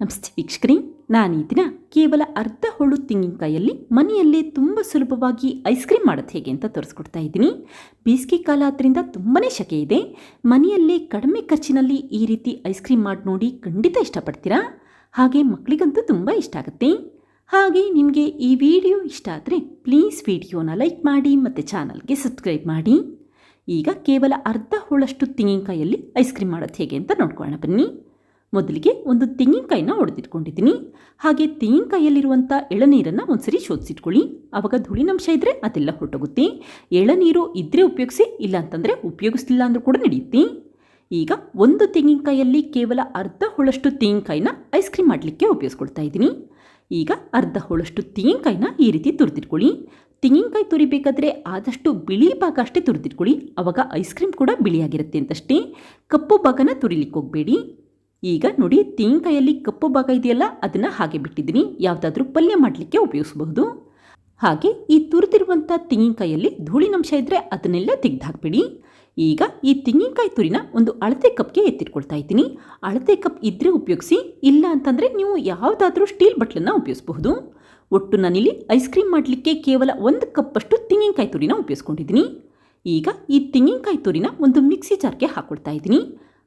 ನಮಸ್ತೆ ವೀಕ್ಷಕರೇ, ನಾನು ಈ ದಿನ ಕೇವಲ ಅರ್ಧ ಹೋಳು ತೆಂಗಿನಕಾಯಲ್ಲಿ ಮನೆಯಲ್ಲೇ ತುಂಬ ಸುಲಭವಾಗಿ ಐಸ್ ಕ್ರೀಮ್ ಮಾಡೋದು ಹೇಗೆ ಅಂತ ತೋರಿಸ್ಕೊಡ್ತಾ ಇದ್ದೀನಿ. ಬೇಸಿಗೆ ಕಾಲ ಆದ್ದರಿಂದ ತುಂಬಾ ಶಕೆ ಇದೆ. ಮನೆಯಲ್ಲೇ ಕಡಿಮೆ ಖರ್ಚಿನಲ್ಲಿ ಈ ರೀತಿ ಐಸ್ ಕ್ರೀಮ್ ಮಾಡಿ ನೋಡಿ ಖಂಡಿತ ಇಷ್ಟಪಡ್ತೀರಾ? ಹಾಗೆ ಮಕ್ಕಳಿಗಂತೂ ತುಂಬ ಇಷ್ಟ ಆಗುತ್ತೆ. ಹಾಗೆ ನಿಮಗೆ ಈ ವಿಡಿಯೋ ಇಷ್ಟ ಆದರೆ ಪ್ಲೀಸ್ ವಿಡಿಯೋನ ಲೈಕ್ ಮಾಡಿ ಮತ್ತು ಚಾನಲ್ಗೆ ಸಬ್ಸ್ಕ್ರೈಬ್ ಮಾಡಿ. ಈಗ ಕೇವಲ ಅರ್ಧ ಹೋಳಷ್ಟು ತೆಂಗಿನಕಾಯಲ್ಲಿ ಐಸ್ ಕ್ರೀಮ್ ಮಾಡೋದು ಹೇಗೆ ಅಂತ ನೋಡ್ಕೊಳ್ಳೋಣ ಬನ್ನಿ. ಮೊದಲಿಗೆ ಒಂದು ತೆಂಗಿನಕಾಯಿನ ಹೊಡೆದಿಟ್ಕೊಂಡಿದ್ದೀನಿ ಹಾಗೆ ತೆಂಗಿನಕಾಯಲ್ಲಿರುವಂಥ ಎಳನೀರನ್ನು ಒಂದ್ಸರಿ ಶೋಧಿಸಿಟ್ಕೊಳ್ಳಿ. ಆವಾಗ ಧೂಳಿನಂಶ ಇದ್ದರೆ ಅದೆಲ್ಲ ಹೊರಟೋಗುತ್ತೆ. ಎಳನೀರು ಇದ್ದರೆ ಉಪಯೋಗಿಸಿ ಇಲ್ಲ ಅಂತಂದರೆ ಉಪಯೋಗಿಸ್ಲಿಲ್ಲ ಅಂದರೂ ಕೂಡ ನಡೆಯುತ್ತೆ ಈಗ ಒಂದು ತೆಂಗಿನಕಾಯಲ್ಲಿ ಕೇವಲ ಅರ್ಧ ಹೋಳಷ್ಟು ತೆಂಗಿನಕಾಯಿನ ಐಸ್ ಕ್ರೀಮ್ ಮಾಡಲಿಕ್ಕೆ ಉಪಯೋಗಿಸ್ಕೊಳ್ತಾ ಇದ್ದೀನಿ. ಈಗ ಅರ್ಧ ಹೋಳಷ್ಟು ತೆಂಗಿನಕಾಯಿನ ಈ ರೀತಿ ತುರಿದಿಟ್ಕೊಳ್ಳಿ. ತೆಂಗಿನಕಾಯಿ ತುರಿಬೇಕಾದ್ರೆ ಆದಷ್ಟು ಬಿಳಿ ಭಾಗ ಅಷ್ಟೇ ತುರಿದಿಟ್ಕೊಳ್ಳಿ. ಆವಾಗ ಐಸ್ ಕ್ರೀಮ್ ಕೂಡ ಬಿಳಿಯಾಗಿರುತ್ತೆ ಅಂತಷ್ಟೇ. ಕಪ್ಪು ಭಾಗನ ತುರಿಲಿಕ್ಕೆ ಹೋಗಬೇಡಿ. ಈಗ ನೋಡಿ, ತೆಂಗಿನಕಾಯಲ್ಲಿ ಕಪ್ಪು ಭಾಗ ಇದೆಯಲ್ಲ, ಅದನ್ನು ಹಾಗೆ ಬಿಟ್ಟಿದ್ದೀನಿ. ಯಾವುದಾದ್ರೂ ಪಲ್ಯ ಮಾಡಲಿಕ್ಕೆ ಉಪಯೋಗಿಸಬಹುದು. ಹಾಗೆ ಈ ತುರಿದಿರುವಂಥ ತೆಂಗಿನಕಾಯಲ್ಲಿ ಧೂಳಿನಂಶ ಇದ್ದರೆ ಅದನ್ನೆಲ್ಲ ತೆಗೆದು ಹಾಕಬೇಡಿ ಈಗ ಈ ತೆಂಗಿನಕಾಯಿ ತುರಿನ ಒಂದು ಅಳತೆ ಕಪ್ಗೆ ಎತ್ತಿಟ್ಕೊಳ್ತಾ ಇದ್ದೀನಿ. ಅಳತೆ ಕಪ್ ಇದ್ದರೆ ಉಪಯೋಗಿಸಿ, ಇಲ್ಲ ಅಂತಂದರೆ ನೀವು ಯಾವುದಾದ್ರೂ ಸ್ಟೀಲ್ ಬಟ್ಲನ್ನು ಉಪಯೋಗಿಸಬಹುದು. ಒಟ್ಟು ನಾನಿಲ್ಲಿ ಐಸ್ ಕ್ರೀಮ್ ಮಾಡಲಿಕ್ಕೆ ಕೇವಲ ಒಂದು ಕಪ್ಪಷ್ಟು ತೆಂಗಿನಕಾಯಿ ತುರಿನ ಉಪಯೋಗಿಸ್ಕೊಂಡಿದ್ದೀನಿ. ಈಗ ಈ ತೆಂಗಿನಕಾಯಿ ತುರಿನ ಒಂದು ಮಿಕ್ಸಿ ಜಾರ್ಗೆ ಹಾಕ್ಕೊಳ್ತಾ ಇದ್ದೀನಿ.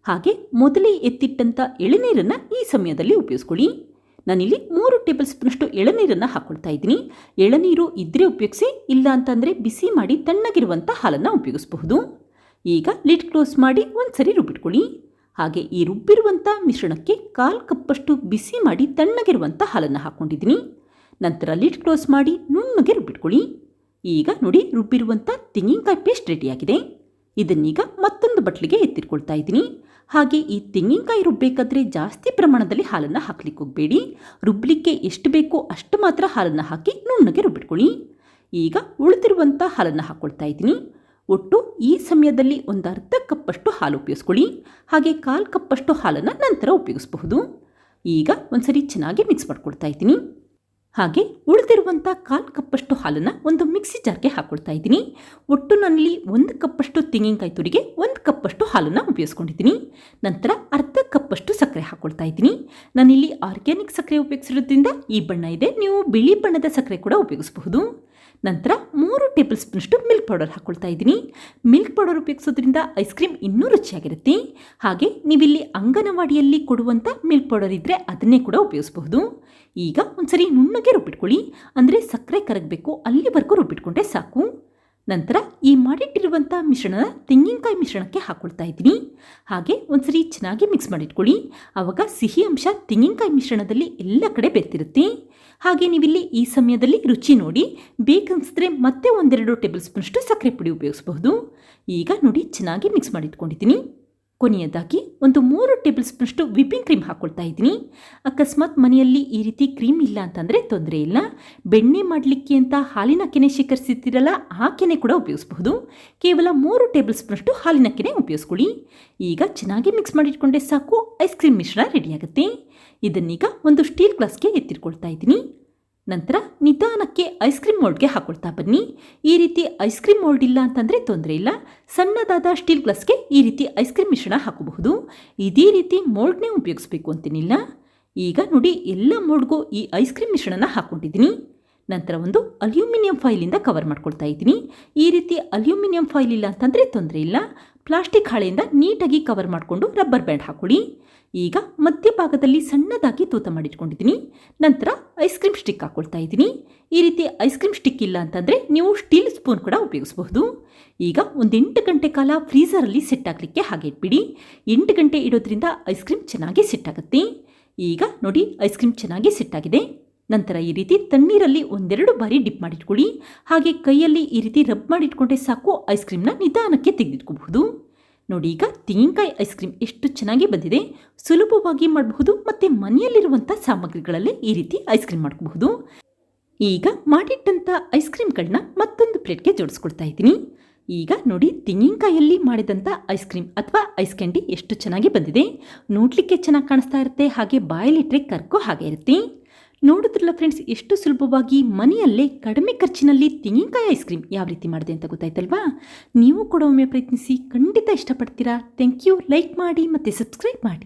ಹಾಗೆ ಮೊದಲೇ ಎತ್ತಿಟ್ಟಂಥ ಎಳನೀರನ್ನು ಈ ಸಮಯದಲ್ಲಿ ಉಪಯೋಗಿಸ್ಕೊಳ್ಳಿ. ನಾನಿಲ್ಲಿ ಮೂರು ಟೇಬಲ್ ಸ್ಪೂನಷ್ಟು ಎಳನೀರನ್ನು ಹಾಕ್ಕೊಳ್ತಾ ಇದ್ದೀನಿ. ಎಳನೀರು ಇದ್ದರೆ ಉಪಯೋಗಿಸಿ ಇಲ್ಲ ಅಂತಂದರೆ ಬಿಸಿ ಮಾಡಿ ತಣ್ಣಗಿರುವಂಥ ಹಾಲನ್ನು ಉಪಯೋಗಿಸಬಹುದು. ಈಗ ಲಿಡ್ ಕ್ಲೋಸ್ ಮಾಡಿ ಒಂದು ಸರಿ ರುಬ್ಬಿಟ್ಕೊಳ್ಳಿ. ಹಾಗೆ ಈ ರುಬ್ಬಿರುವಂಥ ಮಿಶ್ರಣಕ್ಕೆ ಕಾಲು ಕಪ್ಪಷ್ಟು ಬಿಸಿ ಮಾಡಿ ತಣ್ಣಗಿರುವಂಥ ಹಾಲನ್ನು ಹಾಕ್ಕೊಂಡಿದ್ದೀನಿ. ನಂತರ ಲಿಡ್ ಕ್ಲೋಸ್ ಮಾಡಿ ನುಣ್ಣಗೆ ರುಬ್ಬಿಟ್ಕೊಳ್ಳಿ. ಈಗ ನೋಡಿ ರುಬ್ಬಿರುವಂಥ ತೆಂಗಿನಕಾಯಿ ಪೇಸ್ಟ್ ರೆಡಿಯಾಗಿದೆ ಇದನ್ನೀಗ ಮತ್ತೊಂದು ಬಟ್ಲಿಗೆ ಎತ್ತಿಟ್ಕೊಳ್ತಾ ಇದ್ದೀನಿ. ಹಾಗೆ ಈ ತೆಂಗಿನಕಾಯಿ ರುಬ್ಬಬೇಕಾದ್ರೆ ಜಾಸ್ತಿ ಪ್ರಮಾಣದಲ್ಲಿ ಹಾಲನ್ನು ಹಾಕ್ಲಿಕ್ಕೆ ಹೋಗಬೇಡಿ. ರುಬ್ಬಲಿಕ್ಕೆ ಎಷ್ಟು ಬೇಕೋ ಅಷ್ಟು ಮಾತ್ರ ಹಾಲನ್ನು ಹಾಕಿ ನುಣ್ಣಗೆ ರುಬ್ಬಿಟ್ಕೊಳ್ಳಿ. ಈಗ ಉಳಿದಿರುವಂಥ ಹಾಲನ್ನು ಹಾಕ್ಕೊಳ್ತಾ ಇದ್ದೀನಿ. ಒಟ್ಟು ಈ ಸಮಯದಲ್ಲಿ ಒಂದು ಅರ್ಧ ಕಪ್ಪಷ್ಟು ಹಾಲು ಉಪಯೋಗಿಸ್ಕೊಳ್ಳಿ. ಹಾಗೆ ಕಾಲು ಕಪ್ಪಷ್ಟು ಹಾಲನ್ನು ನಂತರ ಉಪಯೋಗಿಸಬಹುದು. ಈಗ ಒಂದ್ಸರಿ ಚೆನ್ನಾಗಿ ಮಿಕ್ಸ್ ಮಾಡ್ಕೊಳ್ತಾ ಇದ್ದೀನಿ. ಹಾಗೆ ಉಳಿದಿರುವಂಥ ಕಾಲು ಕಪ್ಪಷ್ಟು ಹಾಲನ್ನು ಒಂದು ಮಿಕ್ಸಿ ಜಾರ್ಗೆ ಹಾಕ್ಕೊಳ್ತಾ ಇದ್ದೀನಿ. ಒಟ್ಟು ನನ್ನಲ್ಲಿ ಒಂದು ಕಪ್ಪಷ್ಟು ತೆಂಗಿನಕಾಯಿ ತುರಿಗೆ, ಒಂದು ಕಪ್ಪಷ್ಟು ಹಾಲನ್ನು ಉಪಯೋಗಿಸ್ಕೊಂಡಿದ್ದೀನಿ. ನಂತರ ಅರ್ಧ ಕಪ್ಪಷ್ಟು ಸಕ್ಕರೆ ಹಾಕ್ಕೊಳ್ತಾ ಇದ್ದೀನಿ. ನಾನಿಲ್ಲಿ ಆರ್ಗ್ಯಾನಿಕ್ ಸಕ್ಕರೆ ಉಪಯೋಗಿಸಿರೋದ್ರಿಂದ ಈ ಬಣ್ಣ ಇದೆ. ನೀವು ಬಿಳಿ ಬಣ್ಣದ ಸಕ್ಕರೆ ಕೂಡ ಉಪಯೋಗಿಸಬಹುದು. ನಂತರ ಮೂರು ಟೇಬಲ್ ಸ್ಪೂನಷ್ಟು ಮಿಲ್ಕ್ ಪೌಡರ್ ಹಾಕ್ಕೊಳ್ತಾ ಇದ್ದೀನಿ. ಮಿಲ್ಕ್ ಪೌಡರ್ ಉಪಯೋಗಿಸೋದ್ರಿಂದ ಐಸ್ ಕ್ರೀಮ್ ಇನ್ನೂ ರುಚಿಯಾಗಿರುತ್ತೆ. ಹಾಗೆ ನೀವಿಲ್ಲಿ ಅಂಗನವಾಡಿಯಲ್ಲಿ ಕೊಡುವಂಥ ಮಿಲ್ಕ್ ಪೌಡರ್ ಇದ್ದರೆ ಅದನ್ನೇ ಕೂಡ ಉಪಯೋಗಿಸಬಹುದು. ಈಗ ಒಂದ್ಸರಿ ನುಣ್ಣಗೆ ರುಬ್ಬಿಟ್ಕೊಳ್ಳಿ. ಅಂದರೆ ಸಕ್ಕರೆ ಕರಗಬೇಕು, ಅಲ್ಲಿವರೆಗೂ ರುಬ್ಬಿಟ್ಕೊಂಡ್ರೆ ಸಾಕು. ನಂತರ ಈ ಮಾಡಿಟ್ಟಿರುವಂಥ ಮಿಶ್ರಣನ ತೆಂಗಿನಕಾಯಿ ಮಿಶ್ರಣಕ್ಕೆ ಹಾಕ್ಕೊಳ್ತಾ ಇದ್ದೀನಿ. ಹಾಗೆ ಒಂದ್ಸರಿ ಚೆನ್ನಾಗಿ ಮಿಕ್ಸ್ ಮಾಡಿಟ್ಕೊಳ್ಳಿ. ಆವಾಗ ಸಿಹಿ ಅಂಶ ತೆಂಗಿನಕಾಯಿ ಮಿಶ್ರಣದಲ್ಲಿ ಎಲ್ಲ ಕಡೆ ಬೆರ್ತಿರುತ್ತೆ. ಹಾಗೆ ನೀವಿಲ್ಲಿ ಈ ಸಮಯದಲ್ಲಿ ರುಚಿ ನೋಡಿ ಬೇಕನ್ಸಿದ್ರೆ ಮತ್ತೆ ಒಂದೆರಡು ಟೇಬಲ್ ಸ್ಪೂನಷ್ಟು ಸಕ್ಕರೆ ಪುಡಿ ಉಪಯೋಗಿಸಬಹುದು. ಈಗ ನೋಡಿ ಚೆನ್ನಾಗಿ ಮಿಕ್ಸ್ ಮಾಡಿಟ್ಕೊಂಡಿದ್ದೀನಿ. ಕೊನೆಯದಾಗಿ ಒಂದು ಮೂರು ಟೇಬಲ್ ಸ್ಪೂನ್ಷ್ಟು ವಿಪಿಂಗ್ ಕ್ರೀಮ್ ಹಾಕ್ಕೊಳ್ತಾ ಇದ್ದೀನಿ. ಅಕಸ್ಮಾತ್ ಮನೆಯಲ್ಲಿ ಈ ರೀತಿ ಕ್ರೀಮ್ ಇಲ್ಲ ಅಂತಂದರೆ ತೊಂದರೆ ಇಲ್ಲ. ಬೆಣ್ಣೆ ಮಾಡಲಿಕ್ಕೆ ಅಂತ ಹಾಲಿನ ಕೆನೆ ಶೇಖರಿಸಿರ್ತೀರಲ್ಲ, ಆ ಕೆನೆ ಕೂಡ ಉಪಯೋಗಿಸಬಹುದು. ಕೇವಲ ಮೂರು ಟೇಬಲ್ ಸ್ಪೂನ್ಷ್ಟು ಹಾಲಿನ ಕೆನೆ ಉಪಯೋಗಿಸ್ಕೊಳ್ಳಿ. ಈಗ ಚೆನ್ನಾಗಿ ಮಿಕ್ಸ್ ಮಾಡಿಟ್ಕೊಂಡೆ ಸಾಕು, ಐಸ್ ಕ್ರೀಮ್ ಮಿಶ್ರಣ ರೆಡಿಯಾಗುತ್ತೆ ಇದನ್ನೀಗ ಒಂದು ಸ್ಟೀಲ್ ಗ್ಲಾಸ್ಗೆ ಎತ್ತಿಟ್ಕೊಳ್ತಾ ಇದ್ದೀನಿ. ನಂತರ ನಿಧಾನಕ್ಕೆ ಐಸ್ ಕ್ರೀಮ್ ಮೋಲ್ಡ್ಗೆ ಹಾಕೊಳ್ತಾ ಬನ್ನಿ. ಈ ರೀತಿ ಐಸ್ ಕ್ರೀಮ್ ಮೋಲ್ಡ್ ಇಲ್ಲ ಅಂತಂದರೆ ತೊಂದರೆ ಇಲ್ಲ. ಸಣ್ಣದಾದ ಸ್ಟೀಲ್ ಗ್ಲಾಸ್ಗೆ ಈ ರೀತಿ ಐಸ್ ಕ್ರೀಮ್ ಮಿಶ್ರಣ ಹಾಕಬಹುದು. ಇದೇ ರೀತಿ ಮೋಲ್ಡ್ನೇ ಉಪಯೋಗಿಸ್ಬೇಕು ಅಂತೇನಿಲ್ಲ. ಈಗ ನೋಡಿ, ಎಲ್ಲ ಮೋಲ್ಡ್ಗೂ ಈ ಐಸ್ ಕ್ರೀಮ್ ಮಿಶ್ರಣನ ಹಾಕ್ಕೊಂಡಿದ್ದೀನಿ ನಂತರ ಒಂದು ಅಲ್ಯೂಮಿನಿಯಂ ಫೈಲಿಂದ ಕವರ್ ಮಾಡ್ಕೊಳ್ತಾ ಇದ್ದೀನಿ. ಈ ರೀತಿ ಅಲ್ಯೂಮಿನಿಯಂ ಫೈಲ್ ಇಲ್ಲ ಅಂತಂದರೆ ತೊಂದರೆ ಇಲ್ಲ. ಪ್ಲಾಸ್ಟಿಕ್ ಹಾಳೆಯಿಂದ ನೀಟಾಗಿ ಕವರ್ ಮಾಡಿಕೊಂಡು ರಬ್ಬರ್ ಬ್ಯಾಂಡ್ ಹಾಕೊಳ್ಳಿ. ಈಗ ಮಧ್ಯಭಾಗದಲ್ಲಿ ಸಣ್ಣದಾಗಿ ತೂತ ಮಾಡಿಟ್ಕೊಂಡಿದ್ದೀನಿ. ನಂತರ ಐಸ್ ಕ್ರೀಮ್ ಸ್ಟಿಕ್ ಹಾಕ್ಕೊಳ್ತಾ ಇದ್ದೀನಿ. ಈ ರೀತಿ ಐಸ್ ಕ್ರೀಮ್ ಸ್ಟಿಕ್ ಇಲ್ಲ ಅಂತಂದರೆ ನೀವು ಸ್ಟೀಲ್ ಸ್ಪೂನ್ ಕೂಡ ಉಪಯೋಗಿಸಬಹುದು. ಈಗ ಒಂದು ಎಂಟು ಗಂಟೆ ಕಾಲ ಫ್ರೀಸರಲ್ಲಿ ಸೆಟ್ ಆಗಲಿಕ್ಕೆ ಹಾಗೆ ಇಟ್ಬಿಡಿ. ಎಂಟು ಗಂಟೆ ಇಡೋದ್ರಿಂದ ಐಸ್ ಕ್ರೀಮ್ ಚೆನ್ನಾಗಿ ಸೆಟ್ ಆಗುತ್ತೆ. ಈಗ ನೋಡಿ, ಐಸ್ ಕ್ರೀಮ್ ಚೆನ್ನಾಗಿ ಸೆಟ್ ಆಗಿದೆ. ನಂತರ ಈ ರೀತಿ ತಣ್ಣೀರಲ್ಲಿ ಒಂದೆರಡು ಬಾರಿ ಡಿಪ್ ಮಾಡಿಟ್ಕೊಳ್ಳಿ. ಹಾಗೆ ಕೈಯಲ್ಲಿ ಈ ರೀತಿ ರಬ್ ಮಾಡಿಟ್ಕೊಂಡ್ರೆ ಸಾಕು ಐಸ್ ಕ್ರೀಮ್ನ ನಿಧಾನಕ್ಕೆ ತೆಗೆದಿಟ್ಕೋಬಹುದು. ನೋಡಿ, ಈಗ ತೆಂಗಿನಕಾಯಿ ಐಸ್ ಕ್ರೀಮ್ ಎಷ್ಟು ಚೆನ್ನಾಗಿ ಬಂದಿದೆ. ಸುಲಭವಾಗಿ ಮಾಡಬಹುದು ಮತ್ತು ಮನೆಯಲ್ಲಿರುವಂಥ ಸಾಮಗ್ರಿಗಳಲ್ಲಿ ಈ ರೀತಿ ಐಸ್ ಕ್ರೀಮ್ ಮಾಡ್ಕೋಬಹುದು. ಈಗ ಮಾಡಿಟ್ಟಂಥ ಐಸ್ ಕ್ರೀಮ್ಗಳನ್ನ ಮತ್ತೊಂದು ಪ್ಲೇಟ್ಗೆ ಜೋಡಿಸ್ಕೊಳ್ತಾ ಇದ್ದೀನಿ. ಈಗ ನೋಡಿ, ತೆಂಗಿನಕಾಯಲ್ಲಿ ಮಾಡಿದಂಥ ಐಸ್ ಕ್ರೀಮ್ ಅಥವಾ ಐಸ್ ಕ್ಯಾಂಡಿ ಎಷ್ಟು ಚೆನ್ನಾಗಿ ಬಂದಿದೆ. ನೋಡಲಿಕ್ಕೆ ಚೆನ್ನಾಗಿ ಕಾಣಿಸ್ತಾ ಇರುತ್ತೆ. ಹಾಗೆ ಬಾಯಲ್ಲಿಟ್ಟರೆ ಕರ್ಕೋ ಹಾಗೆ ಇರುತ್ತೆ. ನೋಡಿದ್ರಲ್ಲ ಫ್ರೆಂಡ್ಸ್ ಎಷ್ಟು ಸುಲಭವಾಗಿ ಮನೆಯಲ್ಲೇ ಕಡಿಮೆ ಖರ್ಚಿನಲ್ಲಿ ತೆಂಗಿನಕಾಯಿ ಐಸ್ ಕ್ರೀಮ್ ಯಾವ ರೀತಿ ಮಾಡಿದೆ ಅಂತ ಗೊತ್ತಾಯ್ತಲ್ವಾ? ನೀವು ಕೂಡ ಒಮ್ಮೆ ಪ್ರಯತ್ನಿಸಿ, ಖಂಡಿತ ಇಷ್ಟಪಡ್ತೀರಾ? ಥ್ಯಾಂಕ್ ಯು ಲೈಕ್ ಮಾಡಿ ಮತ್ತು ಸಬ್ಸ್ಕ್ರೈಬ್ ಮಾಡಿ.